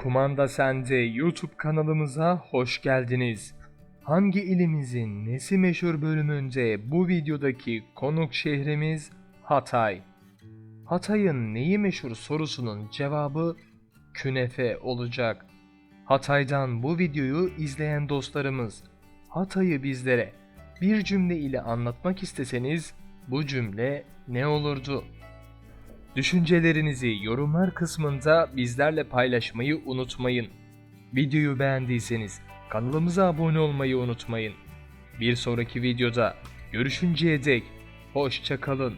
Kumanda Sende YouTube kanalımıza hoş geldiniz. Hangi ilimizin nesi meşhur bölümünde bu videodaki konuk şehrimiz Hatay. Hatay'ın neyi meşhur sorusunun cevabı künefe olacak. Hatay'dan bu videoyu izleyen dostlarımız Hatay'ı bizlere bir cümle ile anlatmak isteseniz bu cümle ne olurdu? Düşüncelerinizi yorumlar kısmında bizlerle paylaşmayı unutmayın. Videoyu beğendiyseniz kanalımıza abone olmayı unutmayın. Bir sonraki videoda görüşünceye dek hoşça kalın.